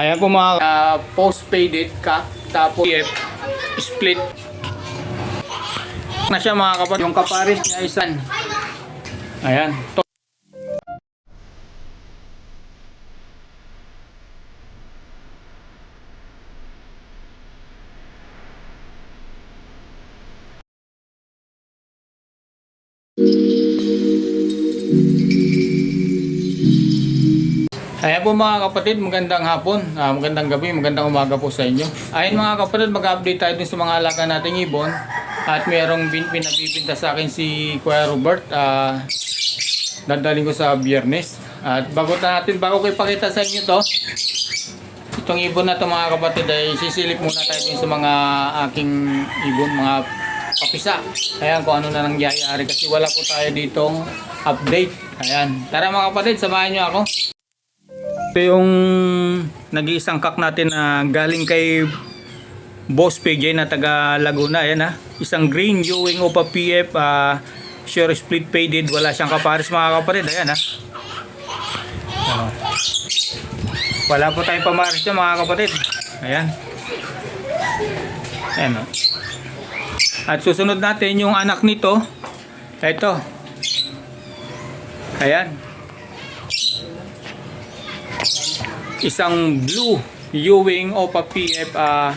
Ayan po mga uh, post-paid ka, tapos PF, split. Na siya mga kapatid, yung kaparis niya isan. Ayan. To- Ayan po mga kapatid, magandang hapon, ah, magandang gabi, magandang umaga po sa inyo. Ayun mga kapatid, mag-update tayo dun sa mga alaga nating ibon. At mayroong bin, pinabibinta sa akin si Kuya Robert. Ah, dadaling ko sa biyernes. At bago na natin, bago ko ipakita sa inyo to, itong ibon na to mga kapatid ay sisilip muna tayo dun sa mga aking ibon, mga kapisa. Ayan kung ano na nangyayari kasi wala po tayo ditong update. Ayan. Tara mga kapatid, samahan nyo ako. Ito yung nag-iisang kak natin na galing kay Boss PJ na taga Laguna. Ayan ha. Isang green Ewing Opa PF ah, sure split faded. Wala siyang kapares mga kapatid. Ayan ha. Ah. Wala po tayong pamaris dyan mga kapatid. Ayan. Ayan o. At susunod natin yung anak nito. Ito. Ayan. Isang blue Ewing Opa PF ah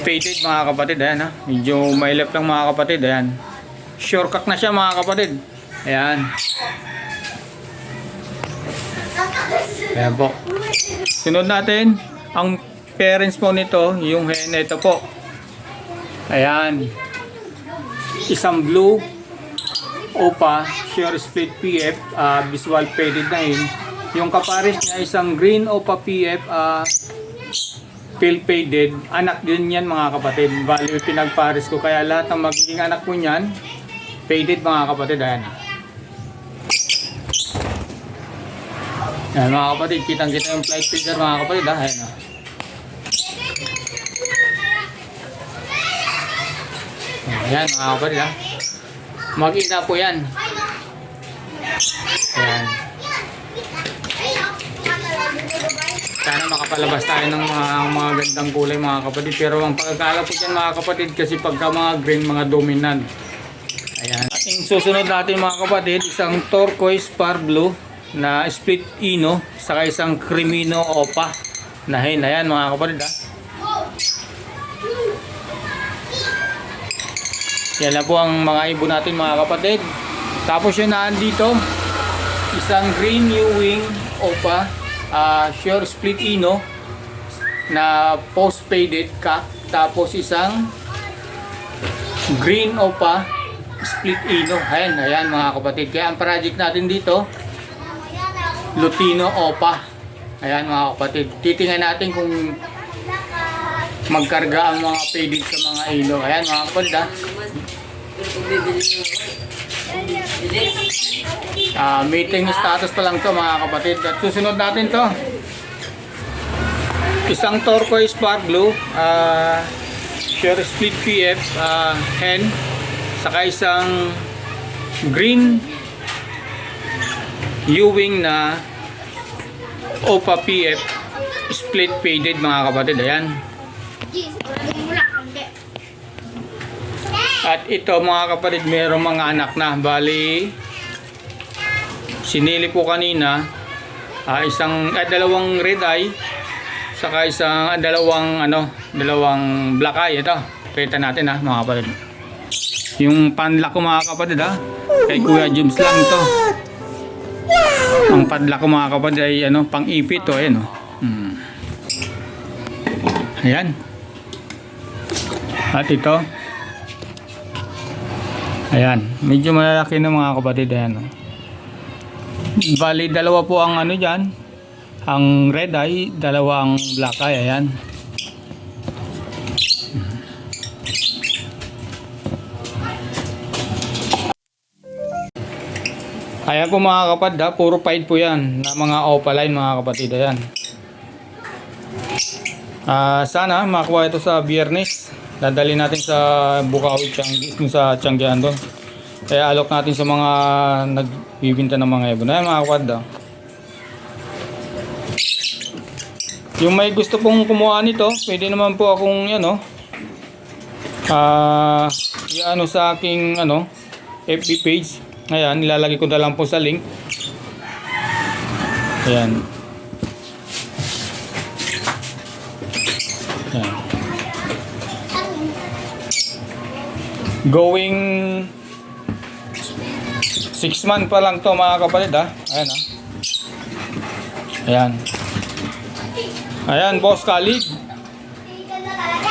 faded mga kapatid. Ayan ha? Medyo mailap lang mga kapatid. Ayan. Shortcut na siya mga kapatid. Ayan. Ayan po. Sunod natin ang parents po nito yung hen ito po. Ayan. Isang blue Opa Sure Split PF ah, visual faded na yun yung kapares niya isang green Opa PF uh, pill faded. Anak din yan mga kapatid. Bali pinagpares ko. Kaya lahat ng magiging anak ko niyan, faded mga kapatid. Ayan. Ayan mga kapatid. Kitang kita yung flight figure mga kapatid. Ha? Ayan. ah. Ayan mga kapatid. Ha? Makita po yan. Ayan. Sana makapalabas tayo ng mga, mga gandang kulay mga kapatid. Pero ang pagkakala po dyan mga kapatid kasi pagka mga green, mga dominant. Ayan. At yung susunod natin mga kapatid, isang turquoise par blue na split ino saka isang crimino opa na hen. Ayan mga kapatid ha. Yan na po ang mga ibon natin mga kapatid. Tapos yun na dito, isang green Ewing opa uh, sure split ino na post faded ka. Tapos isang green opa split ino. Ayan ayan mga kapatid. Kaya ang project natin dito lutino opa. Ayan mga kapatid. Titingnan natin kung magkarga ang mga faded sa mga ino. Ayan mga kapatid ha Ah, meeting status pa lang to mga kapatid. At susunod natin to. Isang turquoise spark blue, ah sure split PF ah, hen, saka isang green Ewing na Opa PF split faded mga kapatid. Ayan. At ito mga kapatid, mayroong mga anak na. Bali, sinili ko kanina, ah, isang, eh, dalawang red eye, saka isang, ah, dalawang, ano, dalawang black eye. Ito, kita natin ha, mga kapatid. Yung panlock ko mga kapatid ha, kay Kuya James lang ito. Ang padlock ko mga kapatid ay, ano, pang ipit to, ayan o. Hmm. Ayan. At ito, Ayan, medyo malalaki na mga kapatid ayan. Bali dalawa po ang ano diyan. Ang red eye, dalawa ang black eye, ayan. Ayan po mga kapatid ha, puro fight po yan na mga opaline mga kapatid, ayan. Ah, sana makuha ito sa biyernes. Dadali natin sa Bukawi Changi, sa Changian doon. Kaya alok natin sa mga nagbibinta ng mga ibon. Ayan mga kwad ah. Yung may gusto pong kumuha nito, pwede naman po akong ano, ah, ano sa aking ano, FB page. Ayan, ilalagay ko na lang po sa link. Ayan. Going 6 month pa lang to mga kapatid ha. Ayan ha. Ayan. Ayan, Boss Khalid.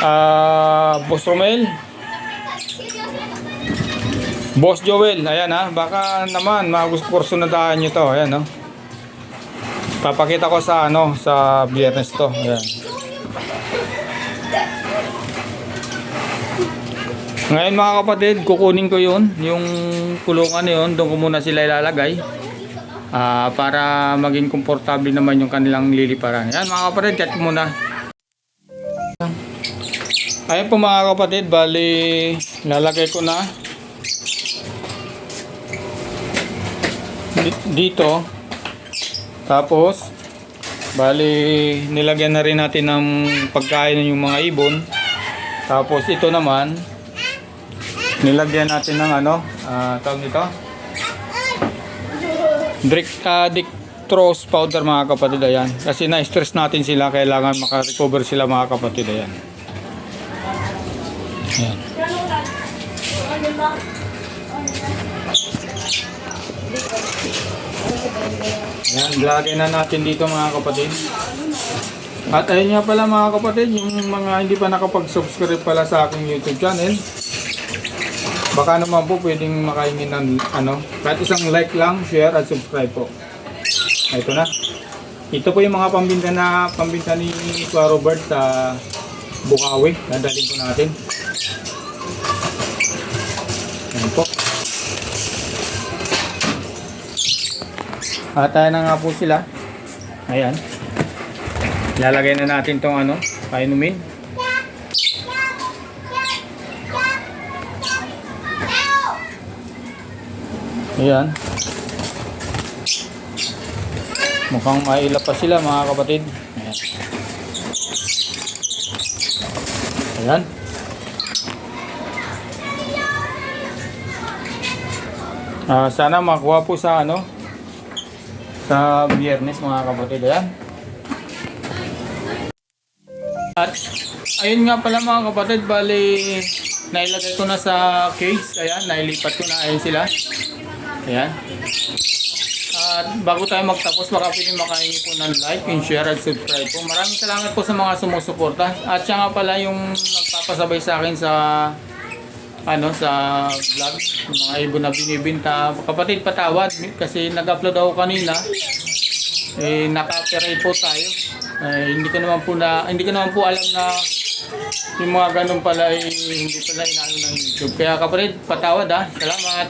Ah, Boss Romel. Boss Joel, ayan ha. Baka naman magusporsunadahan nyo to. Ayan no. Papakita ko sa ano, sa biyernes to. Ayan. Ngayon mga kapatid, kukunin ko yun. Yung kulungan na yun, doon ko muna sila ilalagay. Ah, para maging komportable naman yung kanilang liliparan. Yan mga kapatid, cut muna. Ayun po mga kapatid, bali lalagay ko na di- dito. Tapos bali nilagyan na rin natin ng pagkain yung mga ibon. Tapos ito naman nilagyan natin ng ano, ah tawag nito? Dric, uh, dictrose powder mga kapatid ayan. Kasi na-stress natin sila, kailangan makarecover sila mga kapatid ayan. Ayan. Ayan, lagay na natin dito mga kapatid. At ayun nga pala mga kapatid, yung mga hindi pa nakapag-subscribe pala sa aking YouTube channel, baka naman po pwedeng makaingin ng ano, kahit isang like lang, share at subscribe po. Ito na. Ito po yung mga pambinta na pambinta ni Tua Robert sa Bukawi. Dadalhin ko natin. Ayan po. At na nga po sila. Ayan. Lalagay na natin tong ano, painumin. Ayan. Mukhang mailap pa sila mga kapatid. Ayan. Ayan. Ah, sana makuha po sa ano sa biyernes mga kapatid. Ayan. At ayun nga pala mga kapatid, bali nailagay ko na sa cage. Ayan, nailipat ko na. Ayan sila. Ayan. At bago tayo magtapos, baka pwede makahingi po ng like, and share, at subscribe po. Maraming salamat po sa mga sumusuporta. At siya nga pala yung nagpapasabay sa akin sa ano sa vlog, yung mga ibon na binibinta. Kapatid, patawad kasi nag-upload ako kanina. Eh, naka-copyright po tayo. Eh, hindi ko naman po na hindi ko naman po alam na yung mga ganun pala eh, hindi pala inaano ng YouTube. Kaya kapatid, patawad ah. Salamat.